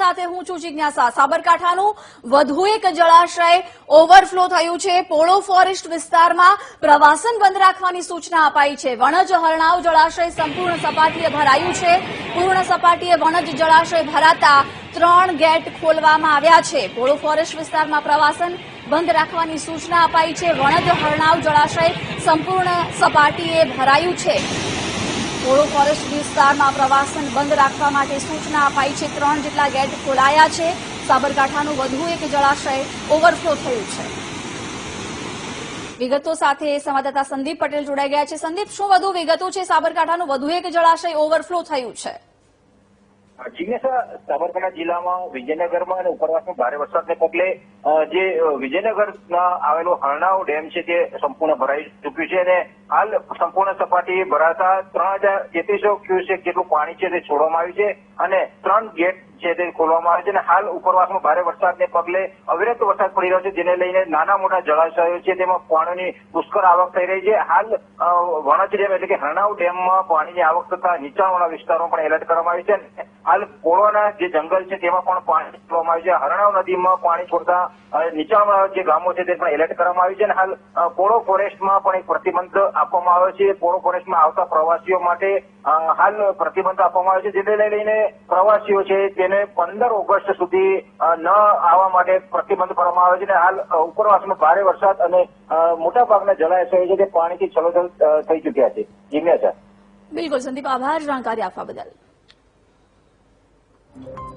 સાથે હું છું જિજ્ઞાસા સાબરકાંઠાનું. વધુ એક જળાશય ઓવરફ્લો થયું છે. પોળો ફોરેસ્ટ વિસ્તારમાં પ્રવાસન બંધ રાખવાની સૂચના અપાઈ છે. વણજ હરણાવ જળાશય સંપૂર્ણ સપાટીએ ભરાયું છે. પૂર્ણ સપાટીએ વણજ જળાશય ભરાતા ત્રણ ગેટ ખોલવામાં આવ્યા છે. પોળો ફોરેસ્ટ વિસ્તારમાં પ્રવાસન બંધ રાખવાની સૂચના અપાઈ છે. વણજ હરણાવ જળાશય સંપૂર્ણ સપાટીએ ભરાયું છે. પોળો ફોરેસ્ટ વિસ્તારમાં પ્રવાસન બંધ રાખવા માટે સૂચના અપાઈ છે. ત્રણ જેટલા ગેટ ખોલાયા છે. સાબરકાંઠાનું વધુ એક જળાશય ઓવરફ્લો થયું છે. વિગતો સાથે સંવાદદાતા સંદીપ પટેલ જોડાઈ ગયા છે. સંદીપ, શું વધુ વિગતો છે? સાબરકાંઠાનું વધુ એક જળાશય ઓવરફ્લો થયું છે. જિજ્ઞાસા સાબરકાંઠા જિલ્લામાં વિજયનગરમાં અને ઉપરવાસમાં ભારે વરસાદને પગલે જે અ, આવેલો હરણાવ ડેમ છે તે સંપૂર્ણ ભરાઈ ચૂક્યું છે અને હાલ સંપૂર્ણ સપાટી ભરાતા ત્રણ હજાર તેત્રીસો ક્યુસેક જેટલું પાણી છે તે છોડવામાં આવ્યું છે અને ત્રણ ગેટ છે તે ખોલવામાં આવે છે અને હાલ ઉપરવાસમાં ભારે વરસાદને પગલે અવિરત વરસાદ પડી રહ્યો છે જેને લઈને નાના મોટા જળાશયો છે તેમાં પાણીની પુષ્કળ આવક થઈ રહી છે. હાલ વણજ ડેમ એટલે કે હરણાવ ડેમમાં પાણીની આવક થતા નીચાણવાળા વિસ્તારો પણ એલર્ટ કરવામાં આવ્યું છે હાલ કોળવાના જે જંગલ છે તેમાં પણ પાણી છોડવામાં આવ્યું છે. હરણાવ નદીમાં પાણી છોડતા નીચાણવાળા જે ગામો છે તે પણ એલર્ટ કરવામાં આવ્યું છે અને હાલ કોળો ફોરેસ્ટમાં પણ એક પ્રતિબંધ આપવામાં આવ્યો છે. કોળો ફોરેસ્ટમાં આવતા પ્રવાસીઓ માટે હાલ પ્રતિબંધ આપવામાં આવ્યો છે. જેને લઈને પ્રવાસીઓ છે તેને પંદર ઓગસ્ટ સુધી ન આવવા માટે પ્રતિબંધ કરવામાં આવ્યો છે અને હાલ ઉપરવાસમાં ભારે વરસાદ અને મોટા મોટાભાગના જળાશયો છે તે પાણીથી છલોછલ થઈ ચુક્યા છે. જિજ્ઞાસા બિલકુલ, સંદીપ, આભાર. જાણકારી આપવા બદલ. Thank you.